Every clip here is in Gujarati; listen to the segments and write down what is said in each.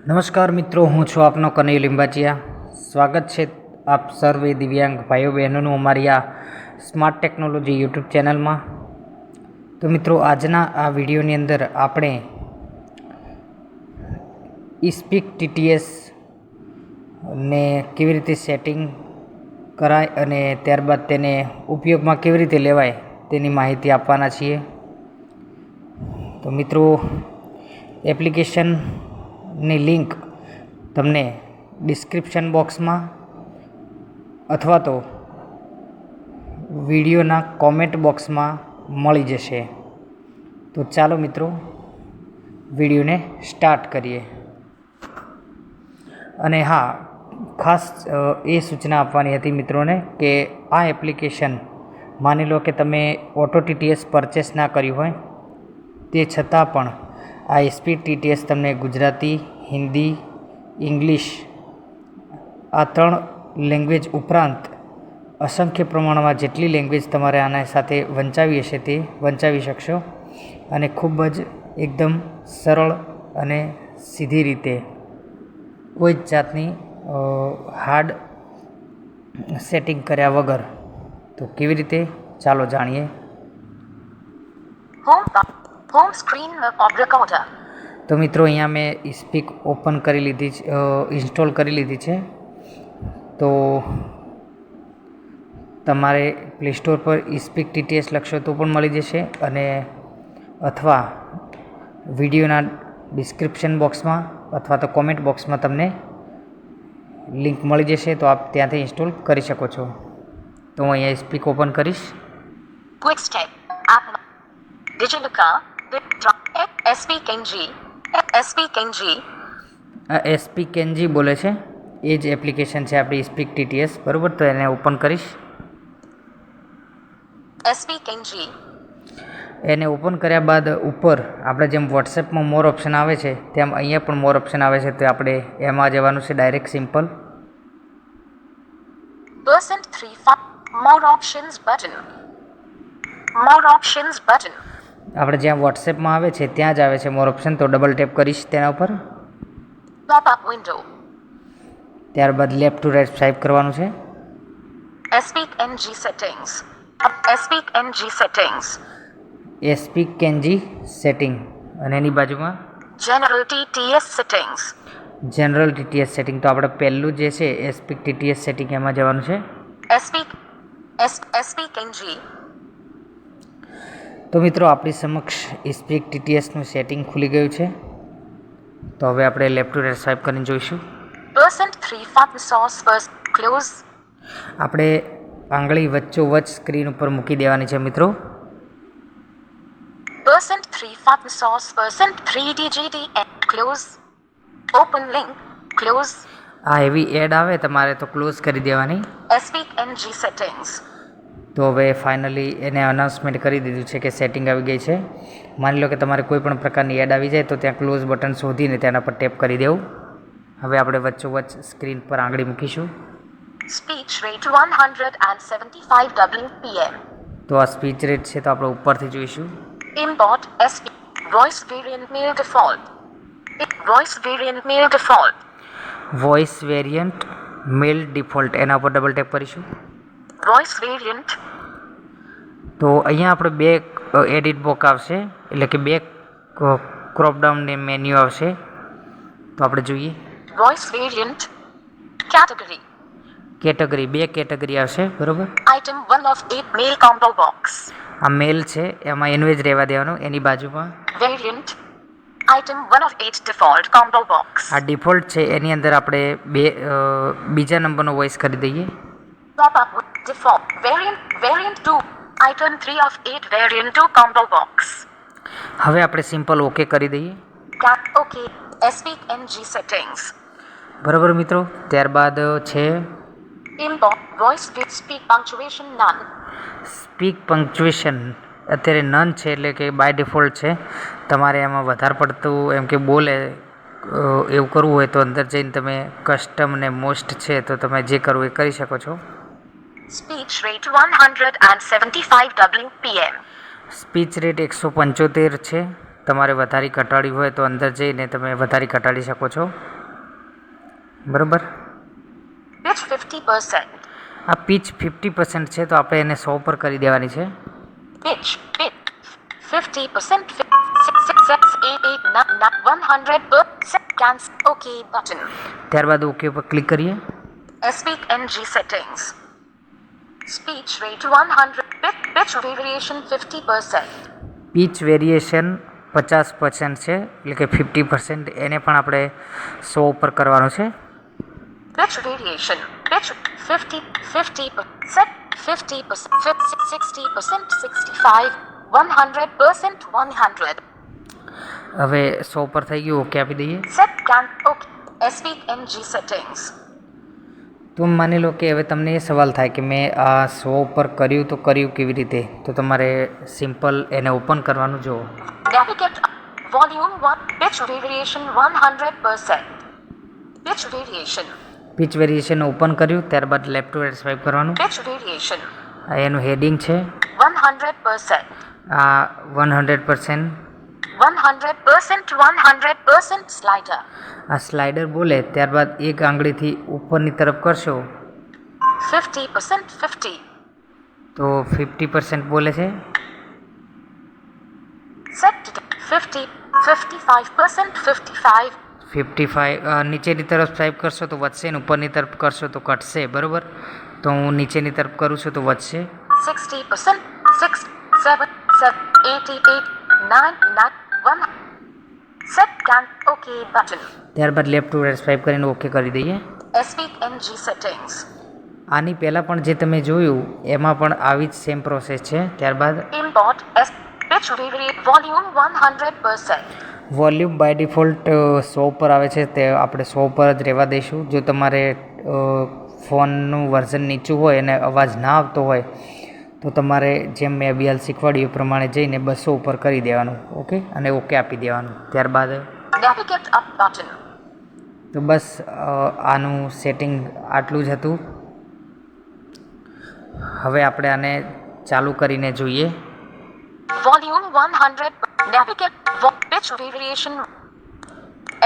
નમસ્કાર મિત્રો, હું છું આપનો કનૈ લિંબાચિયા. સ્વાગત છે આપ સર્વે દિવ્યાંગ ભાઈઓ બહેનોનું અમારી આ સ્માર્ટ ટેકનોલોજી યુટ્યુબ ચેનલમાં. તો મિત્રો, આજના આ વિડીયોની અંદર આપણે ઇસ્પીક ટીટીએસ ને કેવી રીતે સેટિંગ કરાય અને ત્યારબાદ તેને ઉપયોગમાં કેવી રીતે લેવાય તેની માહિતી આપવાના છીએ. તો મિત્રો એપ્લિકેશનની લિંક તમને ડિસ્ક્રિપ્શન બોક્સમાં અથવા તો વિડીયોના કોમેન્ટ બોક્સમાં મળી જશે. તો ચાલો મિત્રો, વિડીયોને સ્ટાર્ટ કરીએ. અને હા, ખાસ એ સૂચના આપવાની હતી મિત્રોને કે આ એપ્લિકેશન માની લો કે તમે ઓટો ટીટીએસ પરચેસ ના કર્યું હોય, તે છતાં પણ આ એસપી ટીટીએસ તમને ગુજરાતી, હિન્દી, ઇંગ્લિશ આ ત્રણ લેંગ્વેજ ઉપરાંત અસંખ્ય પ્રમાણમાં જેટલી લેંગ્વેજ તમારે આના સાથે વંચાવી હશે તે વંચાવી શકશો અને ખૂબ જ એકદમ સરળ અને સીધી રીતે કોઈ જ જાતની હાર્ડ સેટિંગ કર્યા વગર. તો કેવી રીતે? ચાલો જાણીએ. Home સ્ક્રીન ઓફ રેકોર્ડર તો મિત્રો અહીંયા મેં સ્પીક ઓપન કરી લીધી છે ઇન્સ્ટોલ કરી લીધી છે. તો તમારે પ્લે સ્ટોર પર સ્પીક ટીટીએસ લખશો તો પણ મળી જશે અને અથવા વિડીયોના ડિસ્ક્રિપ્શન બોક્સમાં અથવા તો કોમેન્ટ બોક્સમાં તમને લિંક મળી જશે તો આપ ત્યાંથી ઇન્સ્ટોલ કરી શકો છો. તો હું અહીંયા સ્પીક ઓપન કરીશ. ક્વિક સ્ટેપ આપ digital Bitdrop. SP NG eSpeak NG eSpeak NG બોલે છે. એ જ એપ્લિકેશન છે આપણી સ્પીક ટીટીએસ બરાબર? તો એને ઓપન કરીશ. એસપી કેનજી એને ઓપન કર્યા બાદ ઉપર આપણે જેમ વોટ્સએપમાં મોર ઓપ્શન આવે છે, તેમ અહીંયા પણ મોર ઓપ્શન આવે છે, તો આપણે એમાં જવાનું છે direct simple more options button more options button. આપણે જ્યાં વોટ્સએપમાં આવે છે ત્યાં જ આવે છે. મોર ઓપ્શન તો ડબલ ટેપ કરીશ તેના ઉપર. ત્યારબાદ લેફ્ટ ટુ રાઈટ સ્વાઇપ કરવાનું છે. ESpeak NG settings eSpeak NG settings eSpeak NG setting અને એની બાજુમાં general TTS settings general TTS setting તો આપણે પહેલું જે છે એસપી ટીટીએસ સેટિંગ એમાં જવાનું છે. ESpeak eSpeak NG. તો મિત્રો આપણી સમક્ષ સ્પીક ટીટીએસનું સેટિંગ ખુલી ગયું છે તો હવે આપણે લેફ્ટ ટુ રાઈટ સ્વાઇપ કરીને જોઈશું. આપણે આંગળી વચ્ચોવચ્ચ સ્ક્રીન ઉપર મૂકી દેવાની છે મિત્રો Percent three five source percent three DGD and close. Open link. Close. આ એવી એડ આવે તમારે તો ક્લોઝ કરી દેવાની Speak NG settings. તો હવે ફાઇનલી એને અનાઉન્સમેન્ટ કરી દીધું છે કે સેટિંગ આવી ગઈ છે માની લો કે તમારે કોઈ પણ પ્રકારની એડ આવી જાય તો ત્યાં ક્લોઝ બટન શોધીને તેના પર ટેપ કરી દેવું હવે આપણે વચ્ચોવચ્ચ સ્ક્રીન પર આંગળી મૂકીશું સ્પીચ રેટ 175 WPM. તો આ સ્પીચ રેટ છે તો આપણે ઉપરથી જોઈશું Import SP. Voice variant male default. Voice variant male default voice variant male default એના ઉપર ડબલ ટેપ કરીશું Voice વેરિયન્ટ તો અહીંયા આપણે બે એડિટ બોક આવશે. એટલે કે બે ક્રોપ ડાઉન મેન્યુ આવશે. તો આપણે જોઈએ. વોઇસ વેરિયન્ટ કેટેગરી કેટેગરી બે કેટેગરી આવશે બરોબર? Item 1 of 8 male combo box આ મેલ છે એમાં એનું જ રહેવા દેવાનું એની બાજુમાં. Variant item 1 of 8 default combo box આ ડિફોલ્ટ છે એની અંદર આપણે બે બીજા નંબરનો વોઇસ કરી દઈએ. Pop with default. Variant. Variant 2. Item 3 of 8 variant 2 combo box. હવે આપણે સિમ્પલ ઓકે કરી દઈએ. ઓકે Speak એનજી સેટિંગ્સ બરાબર મિત્રો ત્યારબાદ છે. Voice with speak punctuation none. Speak punctuation અત્યારે નન છે એટલે કે બાય ડિફોલ્ટ છે તમારે એમાં વધારે પડતું એમ કે બોલે એવું કરવું હોય તો અંદર જઈને તમે કસ્ટમ ને મોસ્ટ છે તો તમે જે કરવું એ કરી શકો છો Speech rate 175 WPM. Speech rate એકસો પંચોતેર છે તમારે વધારી ઘટાડી હોય તો અંદર જઈને તમે વધારી ઘટાડી શકો છો બરાબર પીચ ફિફ્ટી પર્સન્ટ આ પીચ ફિફ્ટી પર્સન્ટ છે તો આપણે એને સો પર કરી દેવાની છે Pitch. Pitch. 50%. Fi- six, six, six, eight, eight, nine, nine, 100%. Cancel. OK button. ત્યારબાદ ઓકે પર ક્લિક કરીએ Speak NG settings. Speech rate 100. Pitch, pitch variation 50%. Pitch variation પચાસ પર્સન્ટ છે એટલે કે ફિફ્ટી પર્સન્ટ એને પણ આપણે સો ઉપર કરવાનું છે Pitch variation. Pitch 50, 50%, 50%, 60%, 65, 100%, 100. હવે સો ઉપર થઈ ગયું ઓકે આપી દઈએ can OK. Speak NG settings. તો માની લો કે હવે તમને એ સવાલ થાય કે મેં આ સો ઉપર કર્યું તો કર્યું કેવી રીતે? તો તમારે સિમ્પલ એને ઓપન કરવાનું જુઓ. Volume volume 1 pitch variation 100%. Pitch variation pitch variation open કર્યું ત્યારબાદ લેફ્ટ ટુ રાઈટ સ્વાઇપ કરવાનું. પિચ વેરિએશન આ એનું હેડિંગ છે. 100%. આ વન હંડ્રેડ પર્સન્ટ 100% 100% slider. આ સ્લાઇડર બોલે ત્યારબાદ એક આંગળીથી ઉપરની તરફ કરશો 50% 50. તો ફિફ્ટી પર્સન્ટ બોલે છે set fifty fifty 50 55% 55. Fifty five નીચેની તરફ સ્વાઇપ કરશો તો વધશે ને ઉપરની તરફ કરશો તો ઘટશે બરાબર તો હું નીચેની તરફ કરું છું તો વધશે 60%, 6, 7, 7, 88, 9, 9, 1. Set can ઓકે બટન ત્યારબાદ લેફ્ટ ટુ રાઇટ સ્વાઇપ કરીને ઓકે કરી દઈએ. NG સેટિંગ્સ આની પહેલાં પણ જે તમે જોયું એમાં પણ આવી જ સેમ પ્રોસેસ છે. ત્યારબાદ ઇમ્પોર્ટ એસ variate volume 100%. Volume by default સો પર આવે છે તે આપણે સો પર જ રહેવા દઈશું. જો તમારે ફોનનું વર્ઝન નીચું હોય અને અવાજ ના આવતો હોય તો તમારે જેમ મેં અભિયાલ શીખવાડ્યું એ પ્રમાણે જઈને બસો ઉપર કરી દેવાનું ઓકે? અને ઓકે આપી દેવાનું. ત્યારબાદ તો બસ આનું સેટિંગ આટલું જ હતું. હવે આપણે આને ચાલુ કરીને જોઈએ. Volume 100. Navigate pitch variation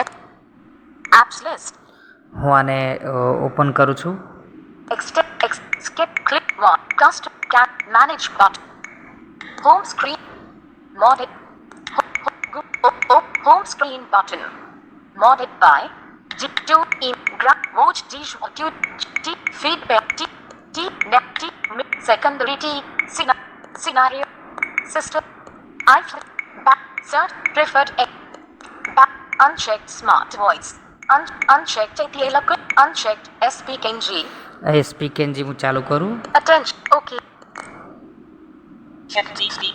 apps list. હું આને ઓપન કરું છું. one. Custom. can manage button. Home screen. Modded. Ho- ho- ho- home screen button. Modded by G2 in Grab Watch Visual T Feedback T T Net T Secondary T Scenario System I Back Cert Preferred A Back Unchecked Smart Voice Un- Unchecked ATL Unchecked SPKG eSpeak NG હું ચાલુ કરું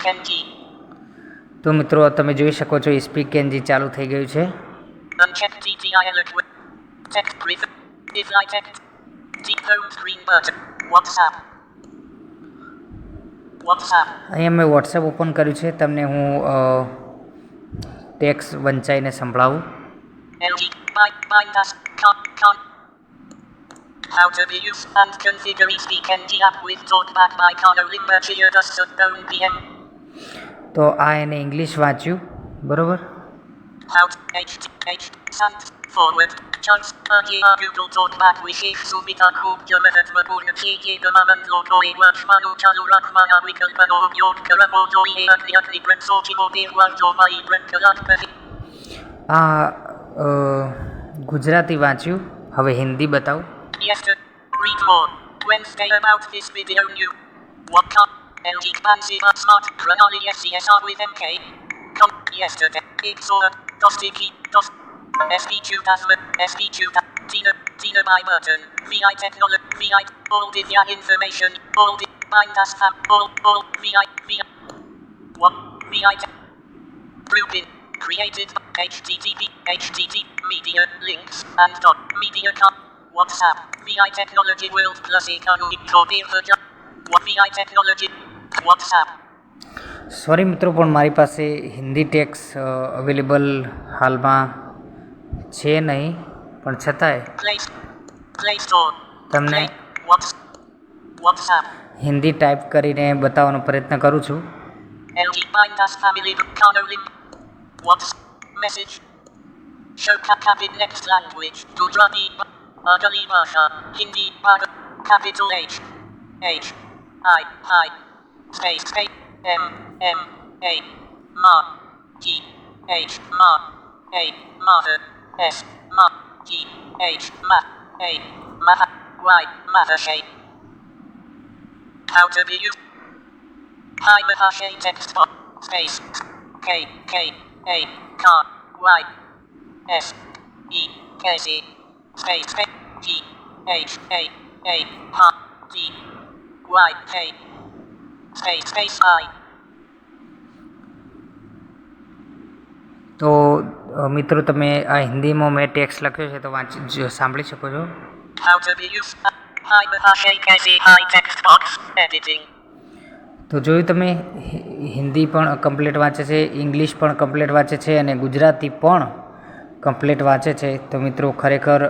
NG. તો મિત્રો તમે જોઈ શકો છો સ્પીક એનજી ચાલુ થઈ ગયું છે. અહીંયા મેં વોટ્સએપ ઓપન કર્યું છે તમને હું ટેક્સ વંચાઈને સંભળાવું How to be used and configure Speak NG app with talkback by Connor Limbertier does Sundown PM. તો આ એને ઇંગ્લિશ વાંચ્યું બરોબર How to H H forward. Chance Agia Google Talkback Wishes Subita Kub Jamahat Mabur Chigi Gamaman Logo Wash Manu Chalu Rakmana Wikal Pano Yod Karabo Joy Agniak Libran Sochi Modir Wajo Mai Ibran આ ગુજરાતી વાંચ્યું હવે હિન્દી બતાવું Yesterday. Read more. Wednesday about this video new. What come? LG Fancy but Smart Chronology SCSR with MK. Come yesterday. Exor. Dostiki. Dost. SB2 Tasman. SB2 Tina. Tina by button. VI technology. VI. All Divya information. All the. Bind us fam. All. All. VI. VI. What? VI. Rubin. Created. HTTP. HTTP. Media. Links. And dot. Media. Com. WhatsApp. VI Technology World Plus Economic Copy for VI Technology. WhatsApp. Sorry મિત્રો પણ મારી પાસે હિન્દી ટેક્સ અવેલેબલ હાલમાં છે નહીં પણ છતાંય. તમને. હિન્દી ટાઈપ કરીને બતાવવાનો પ્રયત્ન કરું છું message? Show ca- next language. Gujarati. Agali Bhasha. Hindi. Bhag. Capital H. H. I. I. Space. Space. M. M. A. Ma. T. H. Ma. A. Mother. S. Ma. T. H. Ma. A. Ma. Y. Mother shape. How to be used. Hi Mahashay text. Space. K. K. A. Car. Y. S. E. K. C. Space. A G. H. A. A. Ha. D. Y. A Space. Space. I. તો મિત્રો તમે આ હિન્દીમાં મેં ટેક્સ્ટ લખ્યો છે તો વાંચી સાંભળી શકો છો How to be used. Hi Mahashay KC. Hi text box. Editing. તો જોયું તમે હિન્દી પણ કમ્પ્લીટ વાંચે છે ઇંગ્લિશ પણ કમ્પ્લીટ વાંચે છે અને ગુજરાતી પણ કમ્પ્લીટ વાંચે છે. તો મિત્રો ખરેખર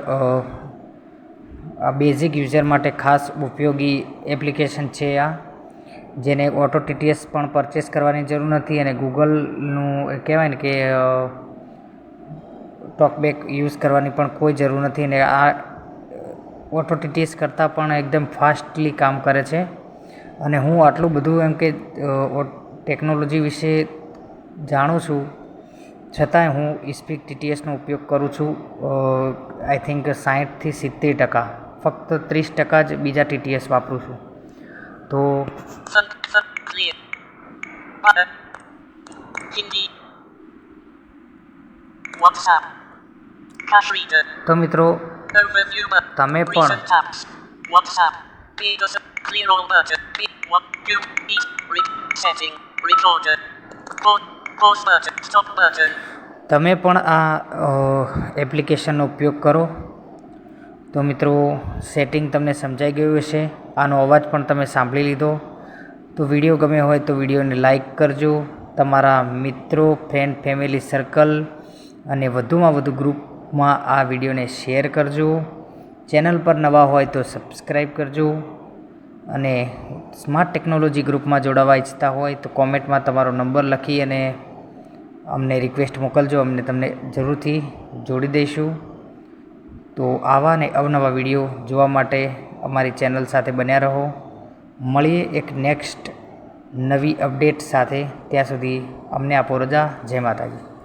આ બેઝિક યુઝર માટે ખાસ ઉપયોગી એપ્લિકેશન છે આ, જેને ઓટો ટીટીએસ પણ પરચેસ કરવાની જરૂર નથી અને ગૂગલનું કહેવાય ને કે ટોકબેક યુઝ કરવાની પણ કોઈ જરૂર નથી અને આ, ઓટો ટીટીએસ કરતાં પણ એકદમ ફાસ્ટલી કામ કરે છે. અને હું આટલું બધું એમ કે ટેકનોલોજી વિશે જાણું છું છતાંય હું સ્પીક ટીટીએસનો ઉપયોગ કરું છું આઈ થિંક સાહીઠથી સિત્તેર ટકા ફક્ત ત્રીસ ટકા જ બીજા ટીટીએસ વાપરું છું તો. તો મિત્રો. તમે પણ. Clear all button. P. તમે પણ આ એપ્લિકેશનનો ઉપયોગ કરો. તો મિત્રો સેટિંગ તમને સમજાઈ ગયું હશે. આનો અવાજ પણ તમે સાંભળી લીધો. તો વીડિયો ગમે હોય તો વિડીયોને લાઇક કરજો. તમારા મિત્રો ફ્રેન્ડ ફેમિલી સર્કલ અને વધુમાં વધુ ગ્રુપમાં આ વિડીયોને શેર કરજો. ચેનલ પર નવા હોય તો સબસ્ક્રાઈબ કરજો. અને સ્માર્ટ ટેકનોલોજી ગ્રુપમાં જોડાવા ઈચ્છતા હોય તો કોમેન્ટમાં તમારો નંબર લખી અને અમને રિક્વેસ્ટ મોકલજો, અમને તમને જરૂરથી જોડી દઈશું. તો આવા ને અવનવા વીડિયો જોવા માટે અમારી ચેનલ સાથે બન્યા રહો. મળીએ એક નેક્સ્ટ નવી અપડેટ સાથે. ત્યાં સુધી અમને આપો રજા. જય માતાજી.